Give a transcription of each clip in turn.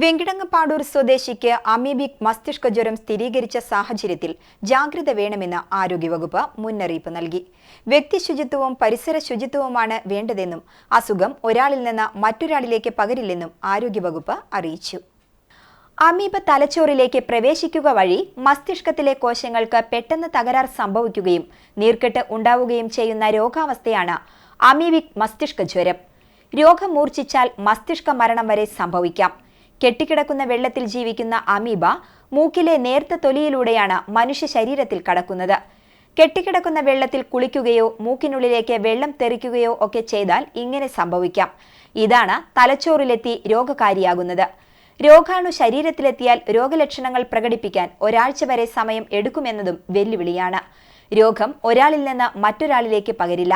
വെങ്കിടങ്ങപ്പാടൂർ സ്വദേശിക്ക് amoebic മസ്തിഷ്ക ജ്വരം സ്ഥിരീകരിച്ച സാഹചര്യത്തിൽ ജാഗ്രത വേണമെന്ന് ആരോഗ്യവകുപ്പ് മുന്നറിയിപ്പ് നൽകി. വ്യക്തി ശുചിത്വവും പരിസര ശുചിത്വവുമാണ് വേണ്ടതെന്നും അസുഖം ഒരാളിൽ നിന്ന് മറ്റൊരാളിലേക്ക് പകരില്ലെന്നും ആരോഗ്യവകുപ്പ് അറിയിച്ചു. അമീബ തലച്ചോറിലേക്ക് പ്രവേശിക്കുക വഴി മസ്തിഷ്കത്തിലെ കോശങ്ങൾക്ക് പെട്ടെന്ന് തകരാർ സംഭവിക്കുകയും നീർക്കെട്ട് ഉണ്ടാവുകയും ചെയ്യുന്ന രോഗാവസ്ഥയാണ് അമീബിക് മസ്തിഷ്ക ജ്വരം. രോഗം മൂർച്ഛിച്ചാൽ മസ്തിഷ്ക മരണം വരെ സംഭവിക്കാം. കെട്ടിക്കിടക്കുന്ന വെള്ളത്തിൽ ജീവിക്കുന്ന അമീബ മൂക്കിലെ നേർത്ത തൊലിയിലൂടെയാണ് മനുഷ്യ ശരീരത്തിൽ കടക്കുന്നത്. കെട്ടിക്കിടക്കുന്ന വെള്ളത്തിൽ കുളിക്കുകയോ മൂക്കിനുള്ളിലേക്ക് വെള്ളം തെറിക്കുകയോ ഒക്കെ ചെയ്താൽ ഇങ്ങനെ സംഭവിക്കാം. ഇതാണ് തലച്ചോറിലെത്തി രോഗകാരിയാകുന്നത്. രോഗാണു ശരീരത്തിലെത്തിയാൽ രോഗലക്ഷണങ്ങൾ പ്രകടിപ്പിക്കാൻ ഒരാഴ്ച വരെ സമയം എടുക്കുമെന്നതും വെല്ലുവിളിയാണ്. രോഗം ഒരാളിൽ നിന്ന് മറ്റൊരാളിലേക്ക് പകരില്ല.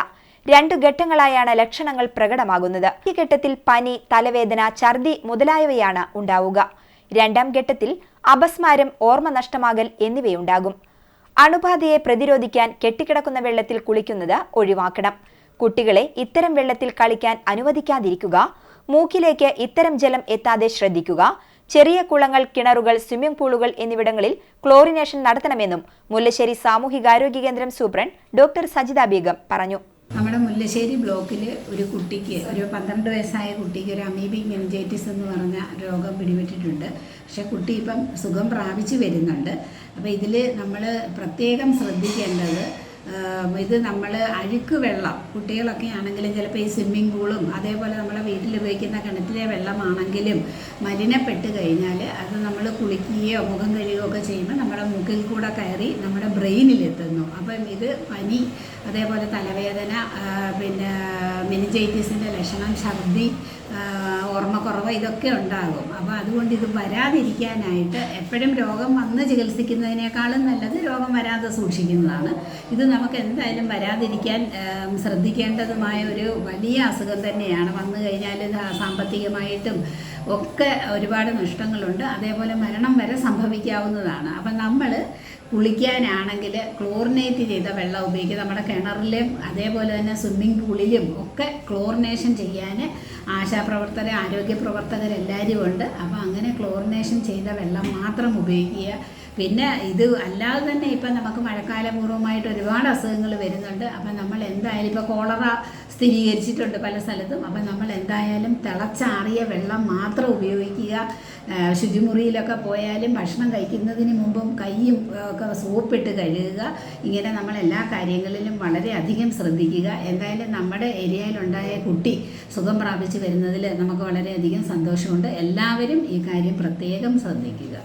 രണ്ടു ഘട്ടങ്ങളായാണ് ലക്ഷണങ്ങൾ പ്രകടമാകുന്നത്. ഈ ഘട്ടത്തിൽ പനി തലവേദന ഛർദി മുതലായവയാണ് ഉണ്ടാവുക. രണ്ടാം ഘട്ടത്തിൽ അപസ്മാരം ഓർമ്മ നഷ്ടമാകൽ എന്നിവയുണ്ടാകും. അണുബാധയെ പ്രതിരോധിക്കാൻ കെട്ടിക്കിടക്കുന്ന വെള്ളത്തിൽ കുളിക്കുന്നത് ഒഴിവാക്കണം. കുട്ടികളെ ഇത്തരം വെള്ളത്തിൽ കളിക്കാൻ അനുവദിക്കാതിരിക്കുക. മൂക്കിലേക്ക് ഇത്തരം ജലം എത്താതെ ശ്രദ്ധിക്കുക. ചെറിയ കുളങ്ങൾ കിണറുകൾ സ്വിമ്മിംഗ് പൂളുകൾ എന്നിവിടങ്ങളിൽ ക്ലോറിനേഷൻ നടത്തണമെന്നും മുല്ലശ്ശേരി സാമൂഹികാരോഗ്യ കേന്ദ്രം സൂപ്രണ്ട് ഡോക്ടർ സജിത ബീഗം പറഞ്ഞു. നമ്മുടെ മുല്ലശ്ശേരി ബ്ലോക്കിൽ ഒരു കുട്ടിക്ക് ഒരു പന്ത്രണ്ട് വയസ്സായ കുട്ടിക്ക് ഒരു അമീബിക് മെനിഞ്ചൈറ്റിസ് എന്ന് പറഞ്ഞ രോഗം പിടിപെട്ടിട്ടുണ്ട്. പക്ഷെ കുട്ടി ഇപ്പം സുഖം പ്രാപിച്ചു വരുന്നുണ്ട്. അപ്പോൾ ഇതിൽ നമ്മൾ പ്രത്യേകം ശ്രദ്ധിക്കേണ്ടത് ഇത് നമ്മൾ അഴുക്ക് വെള്ളം കുട്ടികളൊക്കെ ആണെങ്കിലും ചിലപ്പോൾ ഈ സ്വിമ്മിംഗ് പൂളും അതേപോലെ നമ്മളെ വീട്ടിൽ ഉപയോഗിക്കുന്ന കിണറ്റിലെ വെള്ളമാണെങ്കിലും മലിനപ്പെട്ട് കഴിഞ്ഞാൽ അത് നമ്മൾ കുളിക്കുകയോ മുഖം കഴുകുകയോ ഒക്കെ ചെയ്യുമ്പോൾ മൂക്കിൽ കൂടെ കയറി നമ്മുടെ ബ്രെയിനിലെത്തുന്നു. അപ്പം ഇത് പനി അതേപോലെ തലവേദന പിന്നെ മെനിജൈറ്റിസിന്റെ ലക്ഷണം ഛർദി ഓർമ്മക്കുറവ് ഇതൊക്കെ ഉണ്ടാകും. അപ്പോൾ അതുകൊണ്ട് ഇത് വരാതിരിക്കാനായിട്ട് എപ്പോഴും രോഗം വന്ന് ചികിത്സിക്കുന്നതിനേക്കാളും നല്ലത് രോഗം വരാതെ സൂക്ഷിക്കുന്നതാണ്. ഇത് നമുക്ക് എന്തായാലും വരാതിരിക്കാൻ ശ്രദ്ധിക്കേണ്ടതുമായ ഒരു വലിയ അസുഖം തന്നെയാണ്. വന്നു കഴിഞ്ഞാൽ സാമ്പത്തികമായിട്ടും ഒക്കെ ഒരുപാട് നഷ്ടങ്ങളുണ്ട്. അതേപോലെ മരണം വരെ സംഭവിക്കാവുന്നതാണ്. അപ്പം നമ്മൾ കുളിക്കാനാണെങ്കിൽ ക്ലോറിനേറ്റ് ചെയ്ത വെള്ളം ഉപയോഗിക്കുക. നമ്മുടെ കിണറിലും അതേപോലെ തന്നെ സ്വിമ്മിംഗ് പൂളിലും ഒക്കെ ക്ലോറിനേഷൻ ചെയ്യാൻ ആശാപ്രവർത്തകർ ആരോഗ്യ പ്രവർത്തകരെല്ലാവരും ഉണ്ട്. അപ്പോൾ അങ്ങനെ ക്ലോറിനേഷൻ ചെയ്ത വെള്ളം മാത്രം ഉപയോഗിക്കുക. പിന്നെ ഇത് അല്ലാതെ തന്നെ ഇപ്പം നമുക്ക് മഴക്കാലപൂർവമായിട്ട് ഒരുപാട് അസുഖങ്ങൾ വരുന്നുണ്ട്. അപ്പം നമ്മൾ എന്തായാലും ഇപ്പോൾ കോളറ സ്ഥിരീകരിച്ചിട്ടുണ്ട് പല സ്ഥലത്തും. അപ്പം നമ്മൾ എന്തായാലും തിളച്ചാറിയ വെള്ളം മാത്രം ഉപയോഗിക്കുക. ശുചിമുറിയിലൊക്കെ പോയാലും ഭക്ഷണം കഴിക്കുന്നതിന് മുമ്പും കൈയും ഒക്കെ സോപ്പിട്ട് കഴുകുക. ഇങ്ങനെ നമ്മൾ എല്ലാ കാര്യങ്ങളിലും വളരെയധികം ശ്രദ്ധിക്കുക. എന്തായാലും നമ്മുടെ ഏരിയയിലുണ്ടായ കുട്ടി സുഖം പ്രാപിച്ചു വരുന്നതിൽ നമുക്ക് വളരെയധികം സന്തോഷമുണ്ട്. എല്ലാവരും ഈ കാര്യം പ്രത്യേകം ശ്രദ്ധിക്കുക.